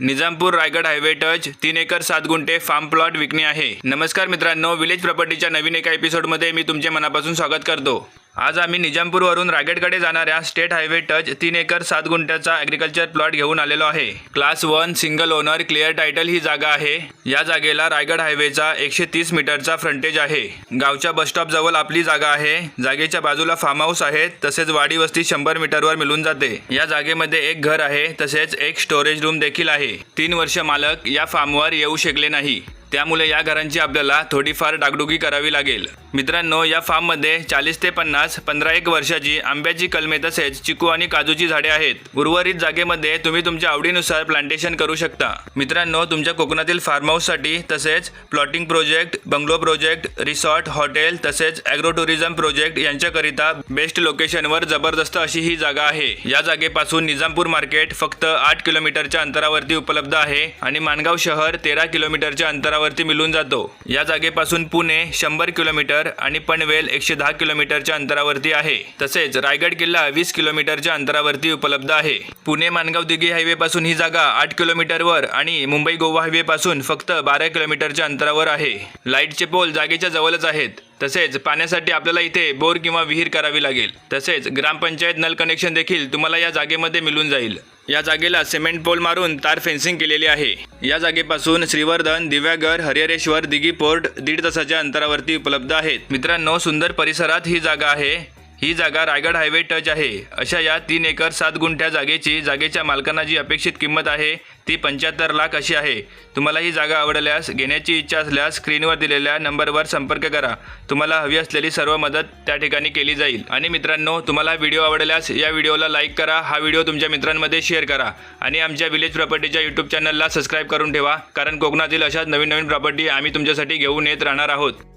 Nizampur Raigad highway touch तीन acre सात गुंठे फार्म प्लॉट विकणे आहे. नमस्कार मित्रांनो विलेज प्रॉपर्टीच्या नवीन एका एपिसोडमध्ये मी तुमचे मनापासून स्वागत करतो. आज आम्ही निजामपूरवरून रायगडकडे जाणाऱ्या स्टेट हायवे टच तीन एकर सात गुंठ्याचा ॲग्रिकल्चर प्लॉट घेऊन आलेलो आहे. Class one single owner clear title ही जागा आहे. या जागेला रायगड हायवेचा एकशे तीस मीटरचा फ्रंटेज आहे. गावच्या बसस्टॉप जवळ आपली जागा आहे. जागेच्या बाजूला फार्म हाऊस आहे. तसेच वाडी वस्ती शंभर मीटरवर मिळून जाते. या जागेमध्ये एक घर आहे. तसेच एक स्टोरेज रूम देखील आहे. तीन वर्ष मालक या फार्मवर येऊ शकले नाही. त्यामुळे या घरांची आपल्याला थोडीफार डागडुगी करावी लागेल. मित्रांनो या फार्ममध्ये चाळीस ते पन्नास पंधरा एक वर्षाची आंब्याची कलमे तसेच चिकू आणि काजूची झाडे आहेत. उर्वरित जागेमध्ये तुम्ही तुमच्या आवडीनुसार प्लांटेशन करू शकता. मित्रांनो तुमच्या कोकणातील फार्म हाऊससाठी तसेच plotting project bungalow project resort hotel तसेच ॲग्रो टुरिझम प्रोजेक्ट यांच्याकरिता बेस्ट लोकेशनवर जबरदस्त अशी ही जागा आहे. या जागेपासून निजामपूर मार्केट फक्त आठ किलोमीटरच्या अंतरावरती उपलब्ध आहे आणि माणगाव शहर तेरा किलोमीटरच्या अंतरावर अंतरावरती मिळून जातो. या जागेपासून पुणे शंभर किलोमीटर आणि पनवेल एकशे दहा किलोमीटरच्या अंतरावरती आहे. तसेच रायगड किल्ला वीस किलोमीटरच्या अंतरावरती उपलब्ध आहे. पुणे मानगाव दिघी हायवे पासून ही जागा आठ किलोमीटरवर आणि मुंबई गोवा हायवे पासून फक्त बारा किलोमीटरच्या अंतरावर आहे. लाईटचे पोल जागेच्या जवळच आहेत. तसेच पाण्यासाठी आपल्याला इथे बोर किंवा विहीर करावी लागेल. तसेच ग्रामपंचायत नल कनेक्शन देखील तुम्हाला या जागेमध्ये मिळून जाईल. या जागेला सिमेंट पोल मारून तार फेन्सिंग केलेली आहे. या जागेपासून श्रीवर्धन दिव्यागर हरिहरेश्वर दिघी पोर्ट दीड तासाच्या अंतरावरती उपलब्ध आहेत. मित्रांनो सुंदर परिसरात ही जागा आहे. ही जागा रायगड हायवे टच आहे. अशा या तीन एकर सात गुंठ्या जागेची जागेच्या मालकांना जी अपेक्षित किंमत आहे ती पंच्याहत्तर लाख अशी आहे. तुम्हाला ही जागा आवडल्यास घेण्याची इच्छा असल्यास स्क्रीनवर दिलेल्या नंबरवर संपर्क करा. तुम्हाला हवी असलेली सर्व मदत त्या ठिकाणी केली जाईल. आणि मित्रांनो तुम्हाला व्हिडिओ आवडल्यास या व्हिडिओला लाईक करा हा व्हिडिओ तुमच्या मित्रांमध्ये शेअर करा. आणि आमच्या विलेज प्रॉपर्टीच्या यूट्यूब चॅनलला सबस्क्राईब करून ठेवा कारण कोकणातील अशाच नवीन नवीन प्रॉपर्टी आम्ही तुमच्यासाठी घेऊन येत राहणार आहोत.